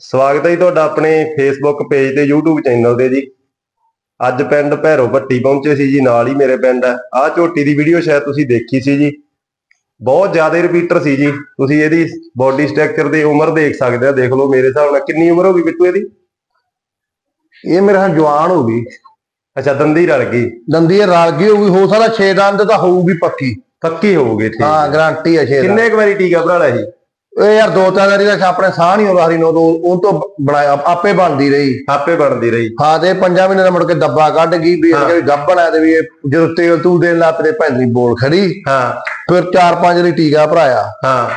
ਸਵਾਗਤ ਹੈ ਜੀ ਤੁਹਾਡਾ ਆਪਣੇ ਫੇਸਬੁੱਕ ਪੇਜ ਤੇ YouTube ਚੈਨਲ ਤੇ ਜੀ। ਅੱਜ ਪਿੰਡ ਭੈਰੋ ਭੱਟੀ ਪਹੁੰਚੇ ਸੀ ਜੀ ਨਾਲ ਹੀ ਮੇਰੇ ਪਿੰਡ ਹੈ। ਆਹ ਝੋਟੀ ਦੀ ਵੀਡੀਓ ਸ਼ਾਇਦ ਤੁਸੀਂ ਦੇਖੀ ਸੀ ਜੀ। ਬਹੁਤ ਜ਼ਿਆਦਾ ਰਿਪੀਟਰ ਸੀ ਜੀ। ਤੁਸੀਂ ਇਹਦੀ ਬਾਡੀ ਸਟਰਕਚਰ ਦੀ ਉਮਰ ਦੇਖ ਸਕਦੇ ਆ ਦੇਖ ਲਓ ਮੇਰੇ ਹਿਸਾਬ ਨਾਲ ਕਿੰਨੀ ਉਮਰ ਹੋ ਗਈ ਬਿੱਟੂ ਇਹਦੀ? ਇਹ ਮੇਰੇ ਜਵਾਨ ਹੋ ਗਈ। ਅੱਛਾ ਦੰਦੀ ਰਲ ਗਈ। ਦੰਦੀ ਰਲ ਗਈ ਹੋਊਗੀ ਹੋ ਸਕਦਾ 6 ਦੰਦ ਤਾਂ ਹੋਊਗੀ ਪੱਕੀ। ਪੱਕੀ ਹੋਊਗੀ ਠੀਕ ਹਾਂ। ਗਾਰੰਟੀ ਹੈ 6 ਦੰਦ। ਕਿੰਨੇ ਕੁ ਵਾਰੀ ਟੀਕਾ ਭਰਾ ਲਿਆ ਜੀ ਇਹ ਯਾਰ ਦੋ ਤਿੰਨ ਵਾਰੀ ਦਾ ਆਪਣੇ ਸਾਹ ਨਹੀਂ ਹਰੀ ਨੂੰ ਉਹ ਤੋਂ ਬਣਾਇਆ ਆਪੇ ਬਣਦੀ ਰਹੀ। ਆਪੇ ਬਣਦੀ ਰਹੀ। ਹਾਂ ਤੇ ਪੰਜਾਂ ਮਹੀਨੇ ਦਾ ਮੁੜ ਕੇ ਡੱਬਾ ਕੱਢ ਗਈ ਵੀ ਇਹ ਵੀ ਗੱਭਣ ਆ ਤੇ ਵੀ ਇਹ ਜਦੋਂ ਤੇਲ ਤੂੰ ਦੇਣ ਲੱਗ ਪਏ ਭੈਂਦੀ ਬੋਲ ਖੜੀ। ਹਾਂ। ਫਿਰ ਚਾਰ ਪੰਜ ਵਾਰੀ ਟੀਕਾ ਭਰਾਇਆ। ਹਾਂ।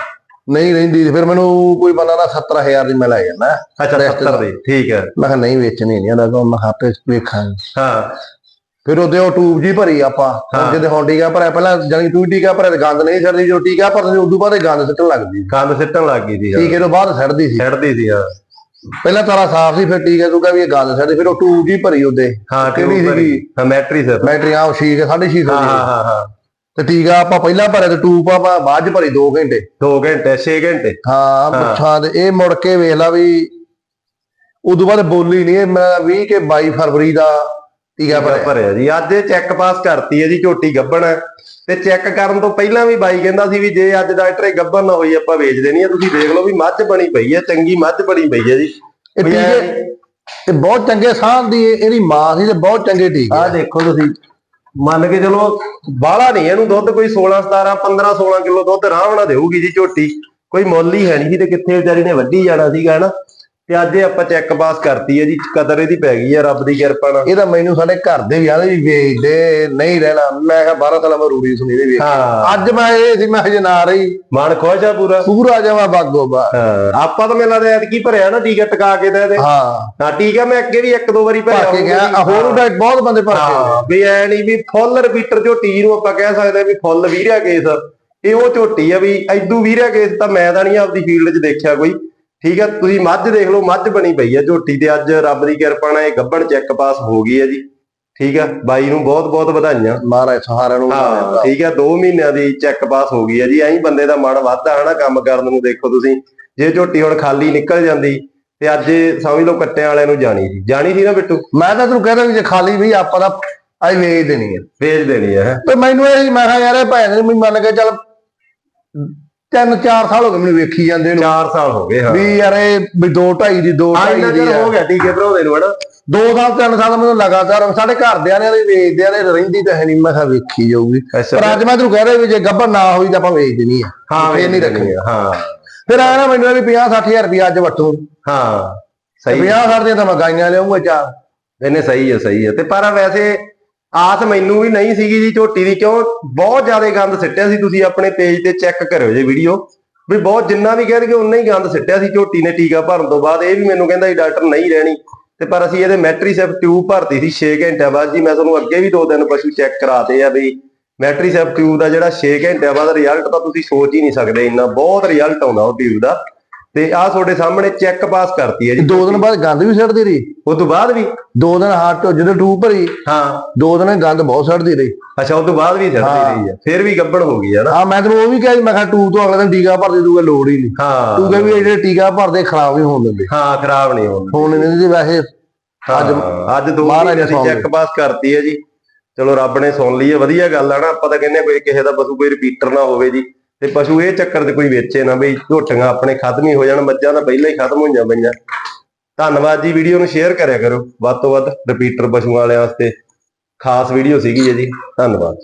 ਨਹੀਂ ਰਹਿੰਦੀ ਫਿਰ ਮੈਨੂੰ ਕੋਈ ਬੰਦਾ ਦਾ 70000 ਦੀ ਮੈਂ ਲੈ ਜਾਂਦਾ। ਅੱਛਾ 70 ਦੇ। ਠੀਕ ਹੈ। ਮੈਂ ਕਿਹਾ ਨਹੀਂ ਵੇਚਣੀ ਨਹੀਂ ਇਹਦਾ ਮੈਂ ਆਪੇ ਵੇਖਾਂਗੇ। ਹਾਂ। ਫਿਰ ਉਹਦੇ ਉਹ ਟੂਬ ਜੀ ਭਰੀ ਆਪਾਂ। ਹੁਣ ਜਦੋਂ ਹੁਣ ਟੀਕਾ ਭਰਿਆ ਪਹਿਲਾਂ ਜਾਨੀ ਟੂ ਟੀਕਾ ਭਰਿਆ ਤੇ ਗੰਦ ਨਹੀਂ ਛੱਡਦੀ ਜੋ ਟੀਕਾ ਭਰਦੇ ਉਦੋਂ ਬਾਅਦ ਇਹ ਗੰਦ ਸਿੱਟਣ ਲੱਗਦੀ ਕੰਦ ਸਿੱਟਣ ਲੱਗ ਗਈ ਸੀ ਟੀਕੇ ਤੋਂ ਬਾਅਦ ਛੱਡਦੀ ਸੀ। ਛੱਡਦੀ ਸੀ ਹਾਂ। ਪਹਿਲਾਂ ਤਾਰਾ ਸਾਫ਼ ਸੀ ਫਿਰ ਟੀਕੇ ਤੋਂ ਕਹ ਵੀ ਇਹ ਗੰਦ ਛੱਡਦੀ ਫਿਰ ਉਹ ਟੂਬ ਜੀ ਭਰੀ ਉਹਦੇ। ਹਾਂ ਕਿਹੜੀ। ਸੀਗੀ? ਹਾਂ ਮੈਟਰੀ ਸਰ। ਬੈਟਰੀ ਆ ਉਹ ਛੇ ਕੇ ਸਾਢੇ ਛੇ ਸੌ ਹਾਂ ਦੀ ਹਾਂ ਹਾਂ ਤੇ ਟੀਕਾ ਆਪਾਂ ਪਹਿਲਾਂ ਭਰਿਆ ਤੇ ਟੂਬ ਆਪਾਂ ਬਾਅਦ ਚ ਭਰੀ 2 ਘੰਟੇ। 2 ਘੰਟੇ 6 ਘੰਟੇ। ਹਾਂ ਪੁੱਛਾਂ ਤੇ ਇਹ ਮੁੜ ਕੇ ਵੇਖ ਲਾ ਵੀ ਉਦੋਂ ਬਾਅਦ ਬੋਲੀ ਨਹੀਂ ਇਹ ਮੈਂ 20 ਕੇ 22 ਫਰਵਰੀ ਦਾ ਟੀਕਾ ਭਰਿਆ। ਭਰਿਆ ਜੀ। ਅੱਜ ਇਹ ਚੈੱਕ ਪਾਸ ਕਰਤੀ ਹੈ ਜੀ ਝੋਟੀ ਗੱਬਣ। ਤੇ ਚੈੱਕ ਕਰਨ ਤੋਂ ਪਹਿਲਾਂ ਵੀ ਬਾਈ ਕਹਿੰਦਾ ਸੀ ਵੀ ਜੇ ਅੱਜ ਡਾਕਟਰ ਇਹ ਗੱਬਣ ਨਾ ਹੋਈ ਆਪਾਂ ਵੇਚ ਦੇਣੀ ਹੈ। ਤੁਸੀਂ ਦੇਖ ਲਓ ਵੀ ਮੱਝ ਬਣੀ ਪਈ ਹੈ ਚੰਗੀ ਮੱਝ ਬਣੀ ਪਈ ਹੈ ਜੀ। ਇਹ ਟੀਕੇ ਇਹ ਬਹੁਤ ਚੰਗੇ ਸਾਹ ਦੀ ਇਹ- ਇਹਦੀ ਮਾਂ ਸੀ ਤੇ ਬਹੁਤ ਚੰਗੇ ਟੀਕੇ ਆਹ ਦੇਖੋ ਤੁਸੀਂ। ਮੰਨ ਕੇ ਚਲੋ ਬਾਹਲਾ ਨਹੀਂ ਇਹਨੂੰ ਦੁੱਧ ਕੋਈ 16 17 15 16 ਕਿਲੋ ਦੁੱਧ ਨਾਲ ਦੇਊਗੀ ਜੀ ਝੋਟੀ। ਕੋਈ ਮੁੱਲ ਹੀ ਹੈ ਨਹੀਂ ਸੀ ਤੇ ਕਿੱਥੇ ਵਿਚਾਰੀ ਨੇ ਵੱਢੀ ਜਾਣਾ ਸੀਗਾ ਹਨਾ? ਤੇ ਅੱਜ ਇਹ ਆਪਾਂ ਚੈੱਕ ਪਾਸ ਕਰਤੀ ਹੈ ਜੀ ਕਦਰ ਇਹਦੀ ਪੈ ਗਈ ਹੈ ਰੱਬ ਦੀ ਕਿਰਪਾ ਨਾਲ। ਇਹ ਤਾਂ ਮੈਨੂੰ ਸਾਡੇ ਘਰ ਦੇ ਵੀ ਆਦੇ ਵੀ ਵੇਚ ਦੇ ਨਹੀਂ ਰਹਿਣਾ। ਮੈਂ ਕਿਹਾ 12 ਸਾਲਾਂ ਮੈਂ ਰੂੜੀ ਸੁਣੀ ਦੇ ਹਾਂ। ਅੱਜ ਮੈਂ ਇਹ ਸੀ ਮੈਂ ਹਜੇ ਨਾ ਰਹੀ। ਮਨ ਖੁਸ਼ ਆ ਪੂਰਾ? ਪੂਰਾ ਜਾਵਾਂ ਬਾਗੋ ਬਾ ਆਪਾਂ ਤਾਂ ਮੈਨੂੰ ਲੱਗਦਾ ਐਤਕੀ ਭਰਿਆ ਨਾ ਟੀਕਾ ਟਕਾ ਕੇ ਦੇ ਦੇ ਹਾਂ। ਹਾਂ ਟੀਕਾ ਮੈਂ ਅੱਗੇ ਵੀ ਇੱਕ ਦੋ ਵਾਰੀ ਭਰਿਆ ਭਰ ਕੇ ਗਿਆ। ਹੋਰ ਉਹਦਾ ਬਹੁਤ ਬੰਦੇ ਭਰ ਕੇ ਹਾਂ ਵੀ ਐ ਨਹੀਂ ਵੀ ਫੁੱਲ ਰਿਪੀਟਰ ਝੋਟੀ ਨੂੰ ਆਪਾਂ ਕਹਿ ਸਕਦੇ ਵੀ ਫੁੱਲ ਵੀਰਿਆ ਕੇਸ। ਇਹ ਉਹ ਝੋਟੀ ਆ ਵੀ ਐਦੂ ਵੀਰਿਆ ਕੇਸ ਤਾਂ ਮੈਂ ਤਾਂ ਨਹੀਂ ਆਪਦੀ ਫੀਲਡ 'ਚ ਦੇਖਿਆ ਕੋਈ। ਠੀਕ ਆ ਤੁਸੀਂ ਮੱਝ ਦੇਖ ਲਓ ਮੱਝ ਬਣੀ ਪਈ ਆ ਝੋਟੀ ਤੇ ਅੱਜ ਰੱਬ ਦੀ ਕਿਰਪਾ ਨਾਲ ਇਹ ਗੱਬਣ ਚੈੱਕ ਪਾਸ ਹੋ ਗਈ ਆ ਜੀ। ਠੀਕ ਆ ਬਾਈ ਨੂੰ ਬਹੁਤ ਬਹੁਤ ਵਧਾਈਆਂ। ਮਹਾਰਾਜ ਸਹਾਰਾ ਨੂੰ ਹਾਂ ਠੀਕ ਆ 2 ਮਹੀਨਿਆਂ ਦੀ ਚੈੱਕ ਪਾਸ ਹੋ ਗਈ ਆ ਜੀ। ਐਂ ਬੰਦੇ ਦਾ ਮਨ ਵੱਧਦਾ ਹਨਾ ਕੰਮ ਕਰਨ ਨੂੰ ਦੇਖੋ ਤੁਸੀਂ। ਜੇ ਝੋਟੀ ਹੁਣ ਖਾਲੀ ਨਿਕਲ ਜਾਂਦੀ ਤੇ ਅੱਜ ਸਮਝ ਲਓ ਕੱਟਿਆਂ ਵਾਲਿਆਂ ਨੂੰ ਜਾਣੀ ਸੀ। ਜਾਣੀ ਸੀ ਨਾ ਬਿੱਟੂ? ਮੈਂ ਤਾਂ ਤੈਨੂੰ ਕਹਿੰਦਾ ਵੀ ਜੇ ਖਾਲੀ ਵੀ ਆਪਾਂ ਤਾਂ ਆਈ ਵੇਚ ਦੇਣੀ ਹੈ। ਵੇਚ ਦੇਣੀ ਹੈਂ। ਤੇ ਮੈਨੂੰ ਇਹ ਮੈਂ ਕਿਹਾ ਯਾਰ ਇਹ ਭੈਣ ਨੇ ਮੰਨ ਕੇ ਚੱਲ ਤਿੰਨ ਚਾਰ ਸਾਲ ਹੋ ਗਏ ਮੈਨੂੰ ਵੇਖੀ ਜਾਂਦੇ ਨੂੰ। 4 ਸਾਲ ਹੋ ਗਏ ਹਾਂ। ਵੀ ਯਾਰ ਇਹ ਵੀ 2 2.5 ਦੀ 2 ਆ 2.5 ਇੰਨਾ ਦੀ ਚਿਰ ਹੋ ਗਿਆ ਟੀਕੇ ਭਰਾਉਂਦੇ ਨੂੰ ਹਨਾ? ਦੋ ਸਾਲ ਤਿੰਨ ਸਾਲ ਮੈਨੂੰ ਲਗਾਤਾਰ ਸਾਡੇ ਘਰਦਿਆਂ ਨੇ ਵੀ ਵੇਚਦੇ ਆ ਨੇ ਰਹਿੰਦੀ ਤਾਂ ਹੈ ਨਹੀਂ ਮੈਂ ਕਿਹਾ ਵੇਖੀ ਜਾਊਗੀ। ਅੱਛਾ। ਪਰ ਅੱਜ ਮੈਂ ਤੈਨੂੰ ਕਹਿ ਰਿਹਾ ਵੀ ਜੇ ਗੱਭਰ ਨਾ ਹੋਈ ਤਾਂ ਆਪਾਂ ਵੇਚ ਦੇਣੀ ਆ। ਹਾਂ ਫੇਰ ਨਹੀਂ ਰੱਖਣੀ। ਆ, ਹਾਂ। ਫਿਰ ਆਇਆ ਨਾ ਮੈਨੂੰ ਇਹ ਵੀ 50 60000 ਰੁਪਇਆ ਅੱਜ ਵਟੂ ਹਾਂ ਸਹੀ 50 60 ਦੀਆਂ ਤਾਂ ਮੈਂ ਗਾਈਆਂ ਲਿਆਉਂਗਾ ਚਾਰ। ਇਹਨੇ ਸਹੀ ਹੈ ਸਹੀ ਹੈ ਤੇ ਪਰ ਵੈਸੇ ਆਸ ਮੈਨੂੰ ਵੀ ਨਹੀਂ ਸੀਗੀ ਜੀ ਝੋਟੀ ਦੀ, ਕਿਉਂ? ਬਹੁਤ ਜ਼ਿਆਦਾ ਗੰਦ ਸਿੱਟਿਆ ਸੀ ਤੁਸੀਂ ਆਪਣੇ ਪੇਜ ਤੇ ਚੈੱਕ ਕਰਿਓ ਜੇ ਵੀਡੀਓ ਵੀ ਬਹੁਤ ਜਿੰਨਾ ਵੀ ਕਹਿਣਗੇ ਉਨਾ ਹੀ ਗੰਦ ਸਿੱਟਿਆ ਸੀ ਝੋਟੀ ਨੇ ਟੀਕਾ ਭਰਨ ਤੋਂ ਬਾਅਦ। ਇਹ ਵੀ ਮੈਨੂੰ ਕਹਿੰਦਾ ਜੀ ਡਾਕਟਰ ਨਹੀਂ ਰਹਿਣੀ। ਤੇ ਪਰ ਅਸੀਂ ਇਹਦੇ ਮੈਟਰੀਸੈਪ ਟਿਊਬ ਭਰਤੀ ਸੀ 6 ਘੰਟਿਆਂ ਬਾਅਦ ਜੀ। ਮੈਂ ਤੁਹਾਨੂੰ ਅੱਗੇ ਵੀ ਦੋ ਦਿਨ ਪਸ਼ੂ ਚੈੱਕ ਕਰਾਤੇ ਆ ਵੀ ਮੈਟਰੀਸੈਪ ਟਿਊਬ ਦਾ ਜਿਹੜਾ 6 ਘੰਟਿਆਂ ਬਾਅਦ ਰਿਜ਼ਲਟ ਤਾਂ ਤੁਸੀਂ ਸੋਚ ਹੀ ਨਹੀਂ ਸਕਦੇ। ਇੰਨਾ ਬਹੁਤ ਰਿਜ਼ਲਟ ਆਉਂਦਾ ਉਹ ਟਿਊਬ ਦਾ। ਤੇ ਆਹ ਤੁਹਾਡੇ ਸਾਹਮਣੇ ਚੈੱਕ ਪਾਸ ਕਰਤੀ ਹੈ ਜੀ। ਦੋ ਦਿਨ ਬਾਅਦ ਗੰਦ ਵੀ ਛੱਡਦੀ ਰਹੀ। ਉਸ ਤੋਂ ਬਾਅਦ ਵੀ? ਦੋ ਦਿਨ ਹਾਟ ਜਦੋਂ ਟੂਬ ਭਰੀ ਹਾਂ। ਦੋ ਦਿਨ ਗੰਦ ਬਹੁਤ ਛੱਡਦੀ ਰਹੀ। ਅੱਛਾ ਉਸ ਤੋਂ ਬਾਅਦ ਵੀ ਛੱਡਦੀ ਰਹੀ ਹੈ। ਫਿਰ ਵੀ ਗੱਬੜ ਹੋ ਗਈ ਹੈ ਨਾ। ਹਾਂ ਮੈਂ ਤੈਨੂੰ ਉਹ ਵੀ ਕਿਹਾ ਮੈਂ ਕਿਹਾ ਟੂਬ ਤੋਂ ਅਗਲੇ ਦਿਨ ਟੀਕਾ ਭਰਦੇ ਦੂਗਾ ਲੋੜ ਹੀ ਨਹੀਂ। ਹਾਂ। ਤੂੰ ਕਹਿੰਦੀ ਇਹ ਜਿਹੜੇ ਟੀਕਾ ਭਰਦੇ ਖਰਾਬ ਨਹੀਂ ਹੋਣ ਦਿੰਦੇ। ਹਾਂ ਖਰਾਬ ਨਹੀਂ ਹੁੰਦੀ ਹੁਣ ਇਹਨਾਂ ਦੀ ਵੈਸੇ ਅੱਜ ਅੱਜ ਦੋ ਮਹਾਰਾਜ ਦੀ ਸੁਣ ਚੈੱਕ ਪਾਸ ਕਰਤੀ ਹੈ ਜੀ। ਚਲੋ ਰੱਬ ਨੇ ਸੁਣ ਲਈ ਹੈ। ਵਧੀਆ ਗੱਲ ਆ ਨਾ। ਆਪਾਂ ਤਾਂ ਕਹਿੰਦੇ ਕੋਈ ਕਿਸੇ ਦਾ ਪਸ਼ੂ ਕੋਈ ਰਿਪੀਟਰ ਨਾ ਹੋਵੇ ਜੀ। ਤੇ ਪਸ਼ੂ ਇਹ ਚੱਕਰ 'ਚ ਕੋਈ ਵੇਚੇ ਨਾ ਬਈ, ਝੋਟੀਆਂ ਆਪਣੇ ਖਤਮ ਹੀ ਹੋ ਜਾਣ, ਮੱਝਾਂ ਤਾਂ ਪਹਿਲਾਂ ਹੀ ਖਤਮ ਹੋਈਆਂ ਪਈਆਂ। ਧੰਨਵਾਦ ਜੀ, ਵੀਡੀਓ ਨੂੰ ਸ਼ੇਅਰ ਕਰਿਆ ਕਰੋ। ਵੱਧ ਤੋਂ ਵੱਧ ਰਿਪੀਟਰ ਪਸ਼ੂਆਂ ਵਾਲਿਆਂ ਵਾਸਤੇ ਖਾਸ ਵੀਡੀਓ ਸੀਗੀ ਹੈ ਜੀ। ਧੰਨਵਾਦ।